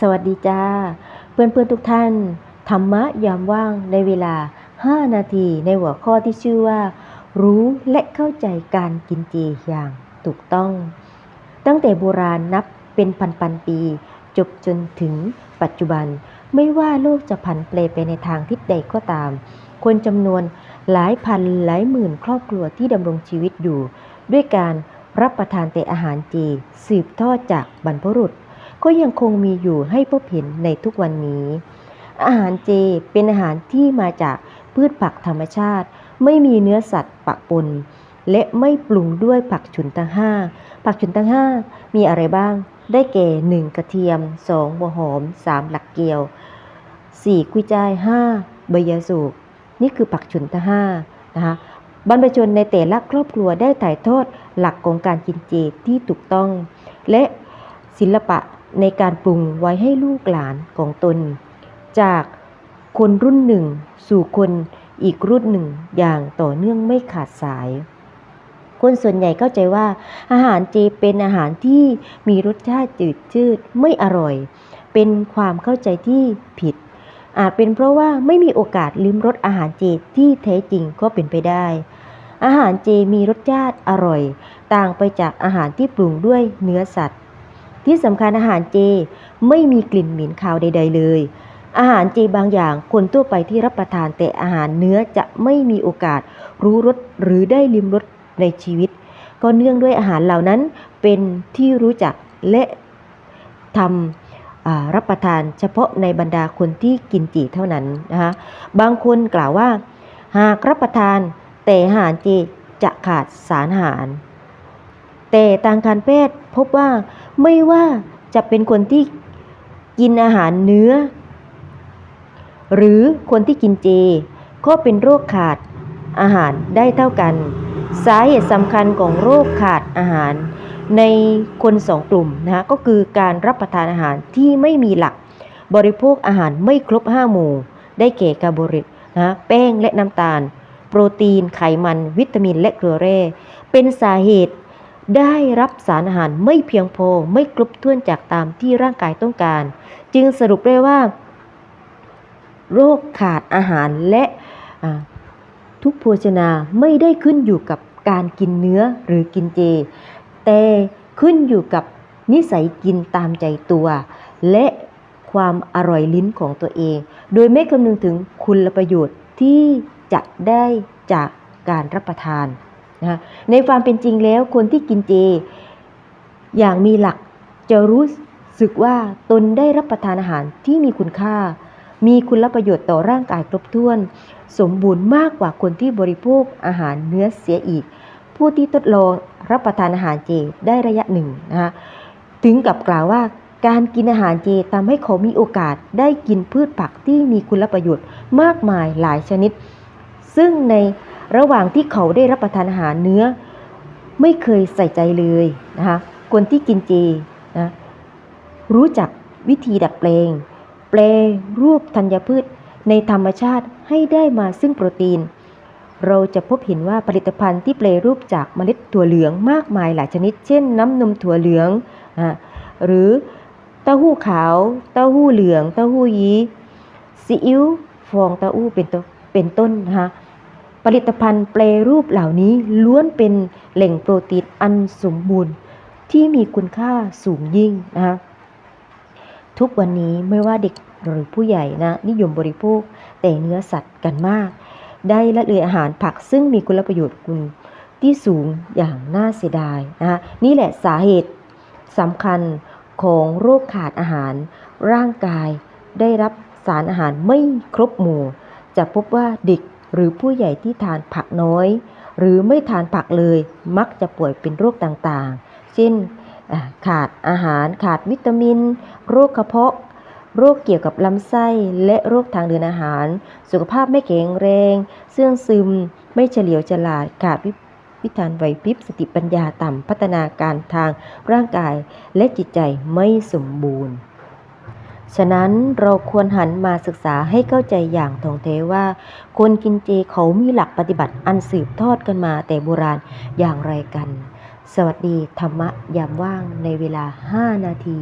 สวัสดีจ้า เพื่อนๆทุกท่าน ธรรมะยามว่างในเวลา 5 นาทีในหัวข้อที่ชื่อว่า รู้และเข้าใจการกินเจอย่างถูกต้อง ตั้งแต่โบราณนับเป็นพันๆปี จบจนถึงปัจจุบัน ไม่ว่าโลกจะผันแปรไปในทางทิศใดก็ตาม คนจำนวนหลายพันหลายหมื่นครอบครัวที่ดำรงชีวิตอยู่ ด้วยการรับประทานแต่อาหารเจสืบทอดจากบรรพบุรุษ ก็ยังคงมีอยู่ให้พบเห็นในทุกวันนี้ อาหารเจเป็นอาหารที่มาจากพืชผักธรรมชาติ ไม่มีเนื้อสัตว์ปะปน และไม่ปรุงด้วยผักฉุนทั้งห้าผักฉุนทั้งห้ามีอะไรบ้าง ได้แก่ 1. กระเทียม 2. หัวหอม 3. หลักเกียว 4. กุยจาย 5. ใบยาสูบนี่คือผักฉุนทั้งห้านะคะบรรพชนในแต่ละครอบครัวได้ถ่ายทอดหลักของการกินเจที่ถูกต้อง และศิลปะ ในการปรุงไว้ให้ลูกหลานของตน จากคนรุ่นหนึ่ง สู่คนอีกรุ่นหนึ่งอย่างต่อเนื่องไม่ขาดสาย คนส่วนใหญ่เข้าใจว่า อาหารเจเป็นอาหารที่มีรสชาติจืดชืดไม่อร่อย เป็นความเข้าใจที่ผิด อาจเป็นเพราะว่าไม่มีโอกาสลิ้มรสอาหารเจที่แท้จริงก็เป็นไปได้อาหารเจมีรสชาติอร่อย ต่างไปจากอาหารที่ปรุงด้วยเนื้อสัตว์ ที่สำคัญอาหารเจไม่มีกลิ่นเหม็นคาวใด ๆ เลย อาหารเจบางอย่างคนทั่วไปที่รับประทานแต่อาหารเนื้อจะไม่มีโอกาสรู้รสหรือได้ลิ้มรสในชีวิต ก็เนื่องด้วยอาหารเหล่านั้นเป็นที่รู้จักและทำรับประทานเฉพาะในบรรดาคนที่กินจีเท่านั้นนะคะบางคนกล่าวว่า หากรับประทานแต่อาหารเจจะขาดสารอาหาร แต่ทางการแพทย์พบว่าไม่ว่าจะเป็นคนที่กินอาหารเนื้อ หรือคนที่กินเจ ก็เป็นโรคขาดอาหารได้เท่ากัน สาเหตุสำคัญของโรคขาดอาหาร ในคนสองกลุ่มนะคะก็คือการรับประทานอาหารที่ไม่มีหลัก บริโภคอาหารไม่ครบ5หมู่ ได้แก่คาร์โบไฮเดรตนะแป้งและน้ำตาล โปรตีนไขมัน วิตามินและเกลือแร่ เป็นสาเหตุ ได้รับสารอาหารไม่เพียงพอไม่ครบถ้วนจากตามที่ร่างกายต้องการ จึงสรุปได้ว่า โรคขาดอาหารและทุกโภชนาไม่ได้ขึ้นอยู่กับการกินเนื้อหรือกินเจ แต่ขึ้นอยู่กับนิสัยกินตามใจตัว และความอร่อยลิ้นของตัวเอง โดยไม่คำนึงถึงคุณประโยชน์ที่จะได้จากการรับประทาน นะในความเป็นจริงแล้วคนที่กินเจ อย่างมีหลักจะรู้สึกว่าตนได้รับประทานอาหารที่มีคุณค่า มีคุณประโยชน์ต่อร่างกายครบถ้วน สมบูรณ์มากกว่าคนที่บริโภคอาหารเนื้อเสียอีก ผู้ที่ทดลองรับประทานอาหารเจได้ระยะหนึ่งนะคะถึงกับกล่าวว่าการกินอาหารเจทำให้เขามีโอกาสได้กินพืชผักที่มีคุณประโยชน์มากมายหลายชนิด ซึ่งใน ระหว่างที่เขาได้รับประทานอาหารเนื้อ ไม่เคยใส่ใจเลยนะคะคนที่กินเจนะรู้จักวิธีดัดแปลง แปลรูปธัญพืชในธรรมชาติให้ได้มาซึ่งโปรตีน เราจะพบเห็นว่าผลิตภัณฑ์ที่แปลรูปจากเมล็ดถั่วเหลืองมากมายหลายชนิด เช่น น้ำนมถั่วเหลืองอะหรือเต้าหู้ขาว เต้าหู้เหลือง เต้าหู้ยี้ซีอิ๊วฟองเต้าหู้เป็นต้นเป็นต้นนะคะ ผลิตภัณฑ์แปลรูปเหล่านี้ล้วนเป็นแหล่งโปรตีนอันสมบูรณ์ที่มีคุณค่าสูงยิ่งนะคะทุกวันนี้ไม่ว่าเด็กหรือผู้ใหญ่นะนิยมบริโภคแต่เนื้อสัตว์กันมาก ได้ละเลยอาหารผักซึ่งมีคุณประโยชน์คุณที่สูงอย่างน่าเสียดายนะคะนี่แหละสาเหตุสำคัญของโรคขาดอาหาร ร่างกายได้รับสารอาหารไม่ครบหมู่ จะพบว่าเด็ก หรือผู้ใหญ่ที่ทานผักน้อย หรือไม่ทานผักเลยมักจะป่วยเป็นโรคต่างๆ เช่นขาดอาหารขาดวิตามิน โรคกระเพาะ โรคเกี่ยวกับลำไส้และโรคทางเดินอาหาร สุขภาพไม่แข็งแรง เสื่องซึม ไม่เฉลียวฉลาดขาดวิวิธานไหวพริบสติปัญญาต่ำพัฒนาการทางร่างกายและจิตใจไม่สมบูรณ์ ฉะนั้นเราควรหันมาศึกษาให้เข้าใจอย่างท่องแท้ว่า คนกินเจเขามีหลักปฏิบัติอันสืบทอดกันมาแต่โบราณอย่างไรกัน สวัสดีธรรมะยามว่างในเวลา 5 นาที